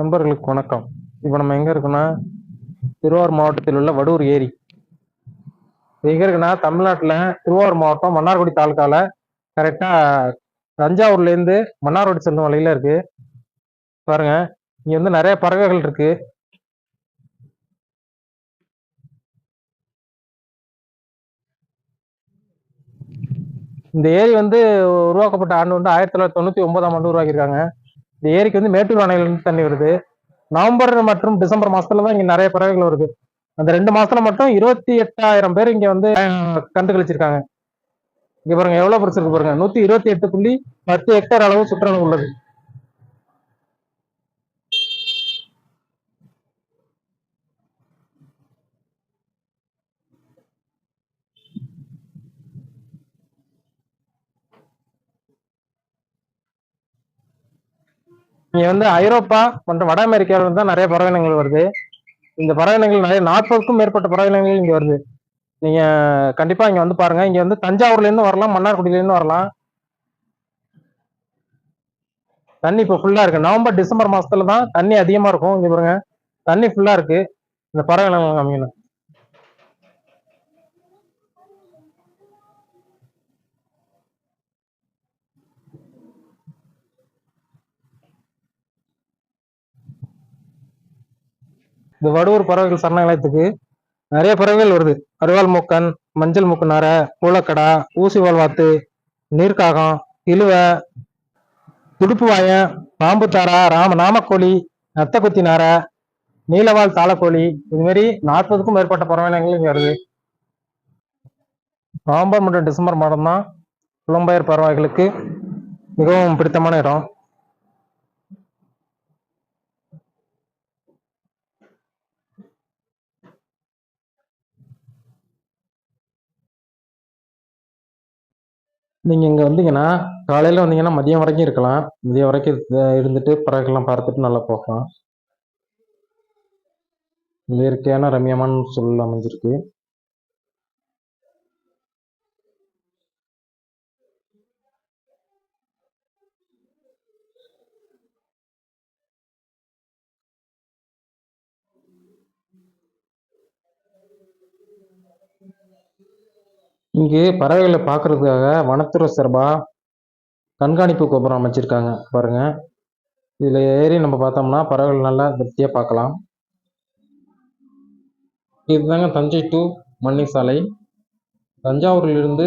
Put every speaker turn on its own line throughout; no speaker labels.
நண்பர்களுக்கு வணக்கம். இப்போ நம்ம எங்கே இருக்கோம்னா திருவாரூர் மாவட்டத்தில் உள்ள வடூர் ஏரி. எங்கே இருக்குன்னா தமிழ்நாட்டில் திருவாரூர் மாவட்டம் மன்னார்குடி தாலுக்காவில் கரெக்டாக தஞ்சாவூர்லேருந்து மன்னார்குடி செல்லும் வழியில் இருக்கு. பாருங்க இங்கே வந்து நிறைய பறவைகள் இருக்கு. இந்த ஏரி வந்து உருவாக்கப்பட்ட ஆண்டு வந்து ஆயிரத்தி தொள்ளாயிரத்தி தொண்ணூற்றி ஒன்பதாம் ஆண்டு உருவாக்கியிருக்காங்க. இந்த ஏரிக்கு வந்து மேட்டூர் அணையிலிருந்து தண்ணி வருது. நவம்பர் மற்றும் டிசம்பர் மாசத்துல தான் இங்க நிறைய பறவைகள் வருது. அந்த ரெண்டு மாசத்துல மட்டும் இருபத்தி எட்டாயிரம் பேர் இங்க வந்து கண்டு கழிச்சிருக்காங்க இங்க பாருங்க எவ்வளவு பெருசு இருக்கு பாருங்க. நூத்தி இருபத்தி எட்டு புள்ளி பத்து ஹெக்டேர் அளவு சுற்றளவு உள்ளது. இங்க வந்து ஐரோப்பா மற்றும் வட அமெரிக்காவில் தான் நிறைய பறவைனங்கள் வருது. இந்த பறவைனங்கள் நிறைய நாற்பதுக்கும் மேற்பட்ட பறவைனங்கள் இங்க வருது. நீங்க கண்டிப்பா இங்க வந்து பாருங்க. இங்க வந்து தஞ்சாவூர்ல இருந்து வரலாம் மன்னார்குடியில இருந்து வரலாம். தண்ணி இப்போ ஃபுல்லா இருக்கு. நவம்பர் டிசம்பர் மாசத்துல தான் தண்ணி அதிகமா இருக்கும். இங்க பாருங்க. தண்ணி ஃபுல்லா இருக்கு. இந்த பறவை இனங்கள் இந்த வடுவூர் பறவைகள் சரணாலயத்துக்கு நிறைய பறவைகள் வருது. அருவாள் மூக்கன் மஞ்சள் மூக்கு நாரை கூலக்கடா ஊசி வாழ்வாத்து நீர்க்காகம் இழுவை துடுப்பு வாயன் பாம்பு தாரா ராம நாமக்கோழி நத்தக்குத்தி நார நீலவால் தாளக்கோழி இது மாதிரி நாற்பதுக்கும் மேற்பட்ட பறவை இங்கே வருது. நவம்பர் மற்றும் டிசம்பர் மாதம் தான் புலம்பெயர் பறவைகளுக்கு மிகவும் பிடித்தமான இடம். நீங்கள் இங்கே வந்தீங்கன்னா காலையில் வந்தீங்கன்னா மதியம் வரைக்கும் இருக்கலாம். மதியம் வரைக்கும் இருந்துட்டு பறவைகள்லாம் பார்த்துட்டு நல்லா போகலாம். இயற்கையான ரம்யமான சூழல் அமைஞ்சிருக்கு. இங்கே பறவைகளை பார்க்கறதுக்காக வனத்துறை சார்பாக கண்காணிப்பு கோபுரம் அமைச்சிருக்காங்க பாருங்கள் இதில் ஏறி நம்ம பார்த்தோம்னா பறவைகள் நல்லா திருப்தியாக பார்க்கலாம். இதுதாங்க தஞ்சை டு மண்ணி சாலை. தஞ்சாவூரிலிருந்து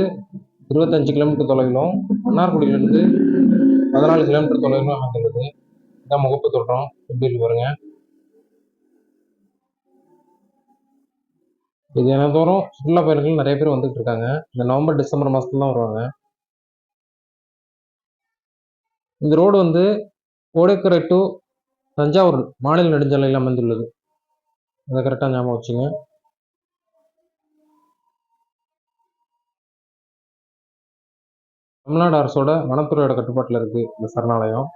இருபத்தஞ்சு கிலோமீட்டர் தொலைவிலும் மன்னார்குடியிலிருந்து பதினாலு கிலோமீட்டர் தொலைவிலும் அமைந்துள்ளது. இதான் முகப்பு தோட்டம் எப்படி பாருங்கள் இது எனதோறும் சுற்றுலா பயணிகள் நிறைய பேர் வந்துட்டு இருக்காங்க. இந்த நவம்பர் டிசம்பர் மாசத்துல தான் வருவாங்க. இந்த ரோடு வந்து கோடைக்கரை டு தஞ்சாவூர் மாநில நெடுஞ்சாலையில் அமைந்துள்ளது. அதை கரெக்டாக ஞாபகம் வச்சுங்க. தமிழ்நாடு அரசோட வனத்துறையோட கட்டுப்பாட்டில் இருக்கு இந்த சரணாலயம்.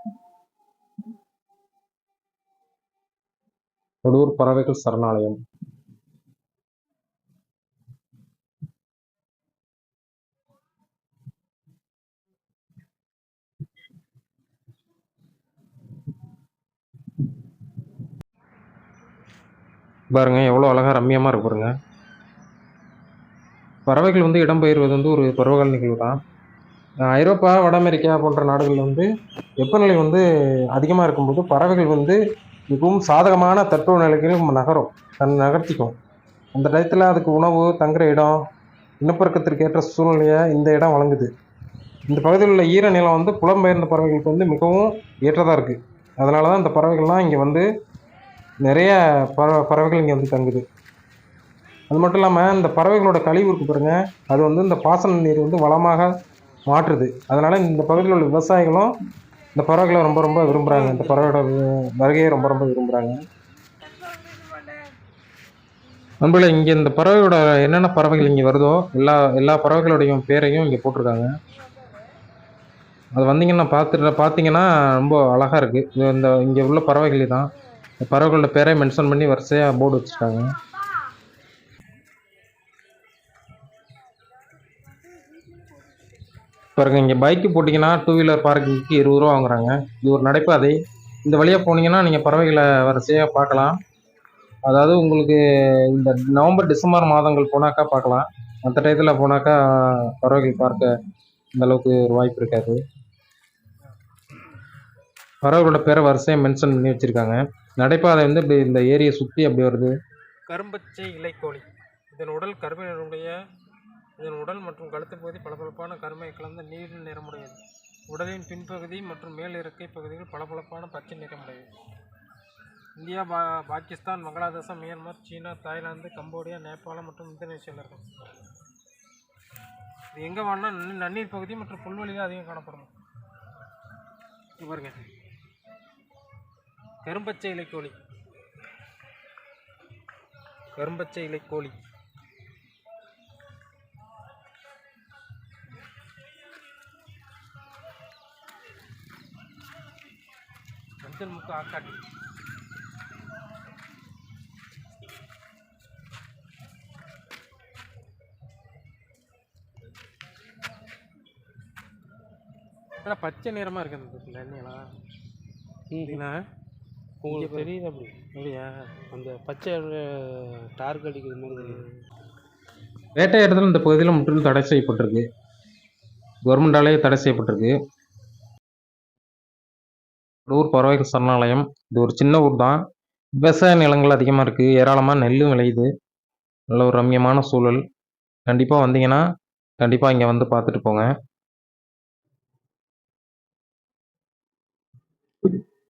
கொடூர் பறவைகள் சரணாலயம். பாருங்கள் எவ்வளோ அழகா ரம்மியமாக இருக்கு பாருங்க. பறவைகள் வந்து இடம்பெயர்வது வந்து ஒரு பருவகால நிகழ்வு தான். ஐரோப்பா வட அமெரிக்கா போன்ற நாடுகளில் வந்து வெப்பநிலை வந்து அதிகமாக இருக்கும்போது பறவைகள் வந்து மிகவும் சாதகமான தட்ப நிலைகளும் நகரும் தன் நகர்த்திக்கும். அந்த டயத்தில் அதுக்கு உணவு தங்குற இடம் இனப்பெருக்கத்திற்கு ஏற்ற சூழ்நிலையை இந்த இடம் வழங்குது. இந்த பகுதியில் உள்ள ஈர நிலம் வந்து புலம்பெயர்ந்த பறவைகளுக்கு வந்து மிகவும் ஏற்றதாக இருக்குது அதனால தான் இந்த பறவைகள்லாம் இங்கே வந்து நிறைய பறவை பறவைகள் இங்கே வந்து தங்குது. அது மட்டும் இல்லாமல் இந்த பறவைகளோட கழிவு இருக்கு பாருங்க. அது வந்து இந்த பாசன நீர் வந்து வளமாக மாற்றுது. அதனால் இந்த பகுதியில் உள்ள விவசாயிகளும் இந்த பறவைகளை ரொம்ப ரொம்ப விரும்புகிறாங்க இந்த பறவையோட வருகையை ரொம்ப ரொம்ப விரும்புகிறாங்க நண்பர்களே இங்கே இந்த பறவையோட என்னென்ன பறவைகள் இங்கே வருதோ எல்லா எல்லா பறவைகளுடைய பேரையும் இங்கே போட்டிருக்காங்க. அது வந்தீங்கன்னா பார்த்துட்டு பார்த்தீங்கன்னா ரொம்ப அழகாக இருக்குது இந்த இங்கே உள்ள பறவைகள் தான். பறவைகளோட பேரை மென்ஷன் பண்ணி வரிசையாக போர்டு வச்சுருக்காங்க. பாருங்க இங்கே பைக்கு போட்டிங்கன்னா டூ வீலர் பார்க்கிங்க்கு இருபது ரூபா வாங்குறாங்க. இது ஒரு நடைபாதை இந்த வழியாக போனீங்கன்னா நீங்கள் பறவைகளை வரிசையாக பார்க்கலாம். அதாவது உங்களுக்கு இந்த நவம்பர் டிசம்பர் மாதங்கள் போனாக்கா பார்க்கலாம். மற்ற டயத்தில் போனாக்கா பறவைகள் பார்க்க அந்தளவுக்கு ஒரு வாய்ப்பு இருக்காது. வரவர்களோட பேரை வரிசையாக மென்ஷன் பண்ணி வச்சுருக்காங்க. நடைபாதை வந்து இப்படி இந்த ஏரியை சுற்றி அப்படி வருது. கரும்பச்சை இலைக்கோழி. இதன் உடல் கருமை நிறமுடைய இதன் உடல் மற்றும் கழுத்து பகுதி பளபளப்பான கருமை கலந்த நீர் நிறமுடையது. உடலின் பின்பகுதி மற்றும் மேல் இறக்கை பகுதிகள் பளபளப்பான பச்சை நிறமுடையது. இந்தியா பா பாகிஸ்தான் பங்களாதேசம் மியான்மர் சீனா தாய்லாந்து கம்போடியா நேபாளம் மற்றும் இந்தோனேஷியாவில் இருக்கும் இது எங்கே வாழனா நன்னீர் பகுதி மற்றும் புல்வெளியில் அதிகம் காணப்படும். பாருங்க. கரும்பச்சை இலைக்கோழி. கரும்பச்சை இலைக்கோழி. மஞ்சள் முக்கு ஆக்காட்டி. பச்சை நிறமாக இருக்குது அந்த தண்ணியெல்லாம்
உங்களுக்கு தெரியுது அப்படி.
இல்லையா?
அந்த பச்சை டார்க் அடிக்கிற மாதிரி. தெரியுது
வேட்டையாடுதல் இந்த பகுதியில் முற்றிலும் தடை செய்யப்பட்டிருக்கு. கவர்மெண்டாலேயே தடை செய்யப்பட்டிருக்கு. ஊர் பறவைகள் சரணாலயம். இது ஒரு சின்ன ஊர் தான். விவசாய நிலங்கள் அதிகமாக இருக்குது ஏராளமாக நெல்லும் விளையுது. நல்ல ஒரு ரம்மியமான சூழல். கண்டிப்பாக வந்தீங்கன்னா கண்டிப்பாக இங்கே வந்து பார்த்துட்டு போங்க.